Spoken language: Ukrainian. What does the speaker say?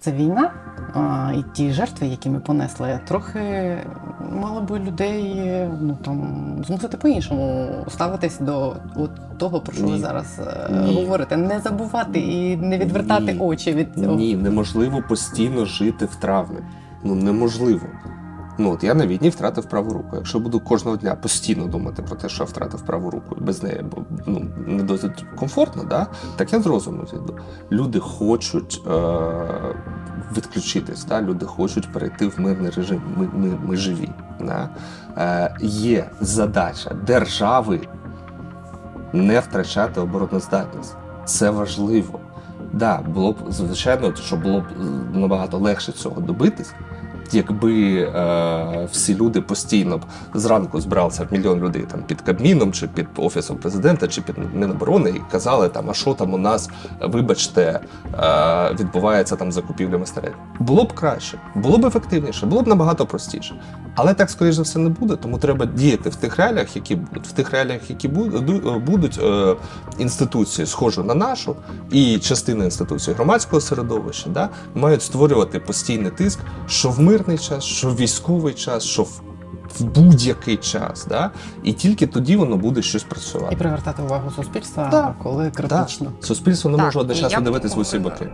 Це війна, а, і ті жертви, які ми понесли, трохи мало би людей ну там змусити по-іншому ставитись до от того, про що ви зараз е, Ні. говорите. Не забувати і не відвертати Ні. очі від цього. Ні, неможливо постійно жити в травмі. Ну неможливо. Ну от я на війні втратив праву руку. Якщо буду кожного дня постійно думати про те, що я втратив праву руку без неї бо, ну, не досить комфортно, да? так я з розуму зійду. Люди хочуть е- відключитись, да? люди хочуть перейти в мирний режим. Ми, ми, ми живі. Да? Е- є задача держави не втрачати обороноздатність. Це важливо. Да, було б звичайно, що було б е, набагато легше цього добитись, якби е, всі люди постійно б зранку збиралися мільйон людей там під Кабміном, чи під офісом президента, чи під Міноборони, і казали там, а що там у нас, вибачте, е, відбувається там закупівлями снарядів. Було б краще, було б ефективніше, було б набагато простіше. Але так, скоріш за все, не буде, тому треба діяти в тих реаліях, які будуть. В тих реаліях, які будуть, будуть е, інституції, схожі на нашу, і частина інституцій громадського середовища, да, мають створювати постійний тиск, що в мирний час, що в військовий час, що в, в будь-який час. Да, і тільки тоді воно буде щось працювати І привертати увагу суспільства, Так. коли критично. Суспільство не Так, може одночасно дивитись в усі боки.